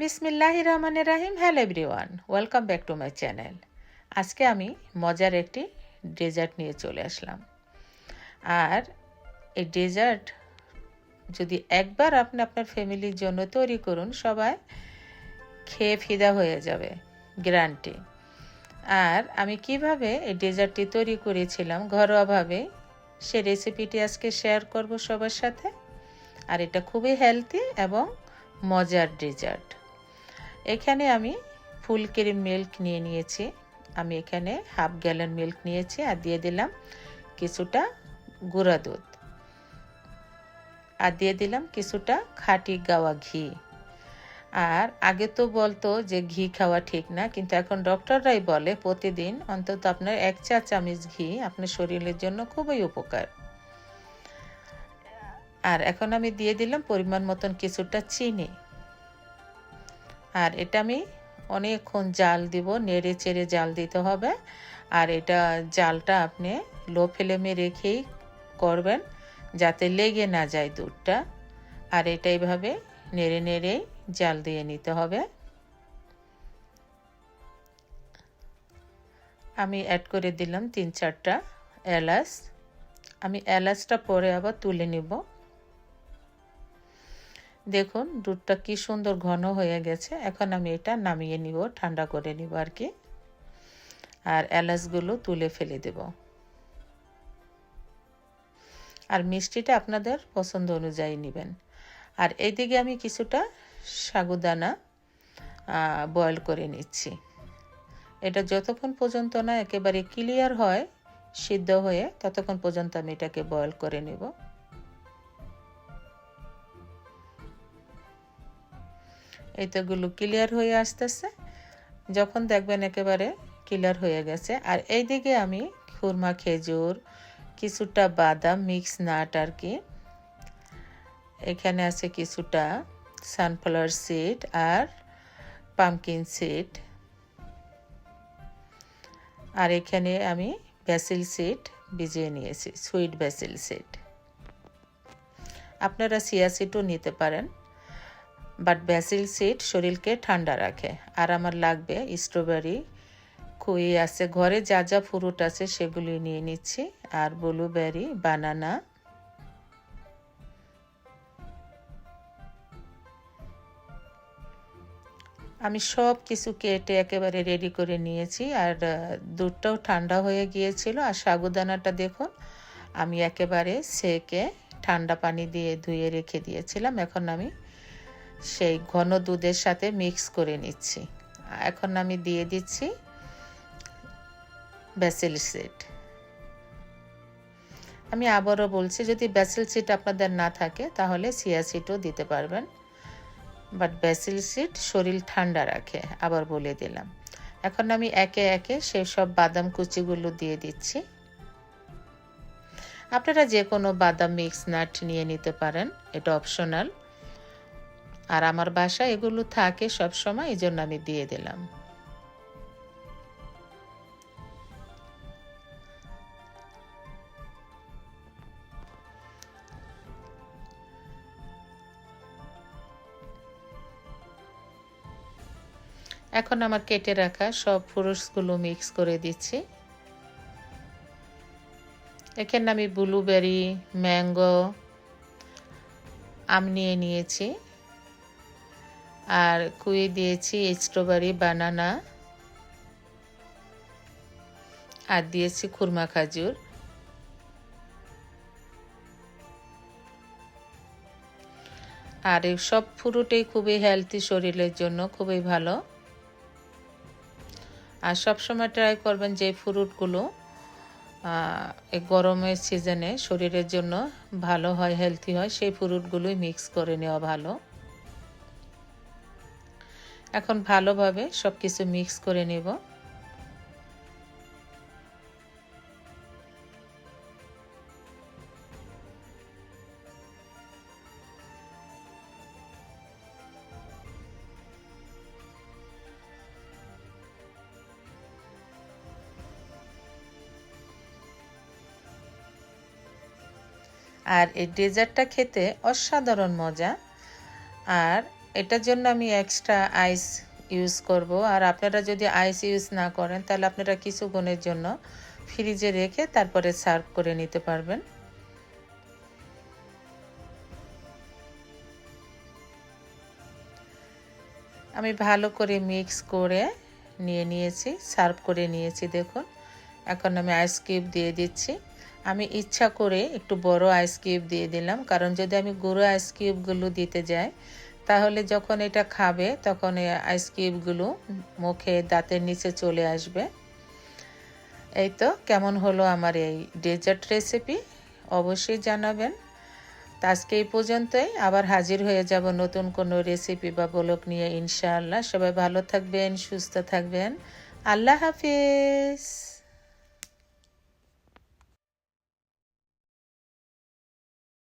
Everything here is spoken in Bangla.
বিসমিল্লাহ রহমানের রাহিম hello everyone, welcome back to my channel. আজকে আমি মজার একটি ডেজার্ট নিয়ে চলে আসলাম। আর এই ডেজার্ট যদি একবার আপনি আপনার ফ্যামিলির জন্য তৈরি করুন, সবাই খেয়ে ফিদা হয়ে যাবে গ্রান্টি আর আমি কীভাবে এই ডেজার্টটি তৈরি করেছিলাম, ঘরোয়াভাবে, সে রেসিপিটি আজকে শেয়ার করব সবার সাথে। আর এটা খুবই হেলদি এবং মজার ডেজার্ট। এখানে আমি ফুল ক্রিম মিল্ক নিয়ে নিয়েছি। আমি এখানে হাফ গ্যালন মিল্ক নিয়েছি আর দিয়ে দিলাম কিছুটা গুঁড়া দুধ। আর দিয়ে দিলাম কিছুটা খাঁটি গাওয়া ঘি। আর আগে তো বলতো যে ঘি খাওয়া ঠিক না, কিন্তু এখন ডক্টররাই বলে প্রতিদিন অন্তত আপনার এক চা চামচ ঘি আপনার শরীরের জন্য খুবই উপকার। আর এখন আমি দিয়ে দিলাম পরিমাণ মতন কিছুটা চিনি। আর এটা আমি অনেকক্ষণ জাল দিব, নেড়ে চেড়ে জাল দিতে হবে। আর এটা জালটা আপনি লো ফ্লেমে রেখেই করবেন, যাতে লেগে না যায় দুধটা। আর এটা এইভাবে নেড়ে নেড়েই জাল দিয়ে নিতে হবে। আমি অ্যাড করে দিলাম তিন চারটা এলাচ। আমি এলাচটা পরে আবার তুলে নিব। দেখুন, দুধটা কি সুন্দর ঘন হয়ে গেছে। এখন আমি এটা নামিয়ে নিব, ঠান্ডা করে নিব আর কি। আর এলাচগুলো তুলে ফেলে দেব। আর মিষ্টিটা আপনাদের পছন্দ অনুযায়ী নেবেন। আর এইদিকে আমি কিছুটা সাগুদানা বয়ল করে নিচ্ছি। এটা যতক্ষণ পর্যন্ত না একেবারে ক্লিয়ার হয়, সিদ্ধ হয়ে ততক্ষণ পর্যন্ত আমি এটাকে বয়ল করে নেব। এই ক্লিয়ার হয়ে আসতেছে। যখন দেখবেন একেবারে ক্লিয়ার হয়ে গেছে। আর এই দিকে আমি খুরমা, খেজুর, কিছুটা বাদাম মিক্স নাট আর কি। এখানে আছে কিছুটা সানফ্লাওয়ার সিড আর পামকিন সিড আর এখানে আমি ব্যাসিল সিড ভিজিয়ে নিয়েছি সুইট ব্যাসিল সিড আপনারা সিয়া সিডও নিতে পারেন। বাট ব্যাসিল সিড শরীরকে ঠান্ডা রাখে। আর আমার লাগবে স্ট্রবেরি কুই আছে ঘরে, যা যা ফ্রুট আছে সেগুলি নিয়ে নিচ্ছি। আর ব্লুবেরি বানানা আমি সব কিছু কেটে একেবারে রেডি করে নিয়েছি। আর দুধটাও ঠান্ডা হয়ে গিয়েছিল। আর সাগুদানাটা দেখুন, আমি একেবারে সেকে ঠান্ডা পানি দিয়ে ধুয়ে রেখে দিয়েছিলাম। এখন আমি সেই ঘন দুধের সাথে মিক্স করে নিচ্ছি। এখন আমি দিয়ে দিচ্ছি ব্যাসেল সিড আমি আবারও বলছি, যদি ব্যাসেল সিড আপনাদের না থাকে, তাহলে সিয়া সিটও দিতে পারবেন। বাট ব্যাসিল সিড শরীর ঠান্ডা রাখে, আবার বলে দিলাম। এখন আমি একে একে সেই সব বাদাম কুচিগুলো দিয়ে দিচ্ছি। আপনারা যে কোনো বাদাম মিক্স নাট নিয়ে নিতে পারেন, এটা অপশনাল আর আমার বাসা এগুলো থাকে সব সময় এই জন্য আমি দিয়ে দিলাম। এখন আমার কেটে রাখা সব ফ্রুটসগুলো মিক্স করে দিচ্ছি। এখানে আমি ব্লুবেরি ম্যাঙ্গো আম নিয়ে নিয়েছি। আর কুয়ে দিয়েছি স্ট্রবেরি, বানানা, আর দিয়েছি খুরমা খাজুর। আর এই সব ফ্রুটেই খুবই হেলদি শরীরের জন্য খুবই ভালো। আর সবসময় ট্রাই করবেন যে ফ্রুটগুলো এই গরমের সিজনে শরীরের জন্য ভালো হয় হেলদি হয়, সেই ফ্রুটগুলোই মিক্স করে নেওয়া ভালো। এখন ভালোভাবে সব কিছু মিক্স করে নেব। আর এই ডেজার্টটা খেতে অসাধারণ মজা। আর এটার জন্য আমি এক্সট্রা আইস ইউজ করব। আর আপনারা যদি আইস ইউজ না করেন, তাহলে আপনারা কিছুক্ষণের জন্য ফ্রিজে রেখে তারপরে সার্ভ করে নিতে পারবেন। আমি ভালো করে মিক্স করে নিয়ে নিয়েছি সার্ভ করে নিয়েছি, দেখুন। এখন আমি আইস কিউব দিয়ে দিচ্ছি। আমি ইচ্ছা করে একটু বড় আইস কিউব দিয়ে দিলাম, কারণ যদি আমি গুঁড়ো আইস কিউবগুলো দিতে যাই তাহলে যখন এটা খাবে, তখন এই আইস কিউবগুলো মুখে দাঁতের নিচে চলে আসবে। এই তো কেমন হলো আমার এই ডেজার্ট রেসিপি অবশ্যই জানাবেন। তা আজকে এই পর্যন্তই। আবার হাজির হয়ে যাব নতুন কোনো রেসিপি বা ব্লগ নিয়ে ইনশাআল্লাহ। সবাই ভালো থাকবেন, সুস্থ থাকবেন। আল্লাহ হাফিজ।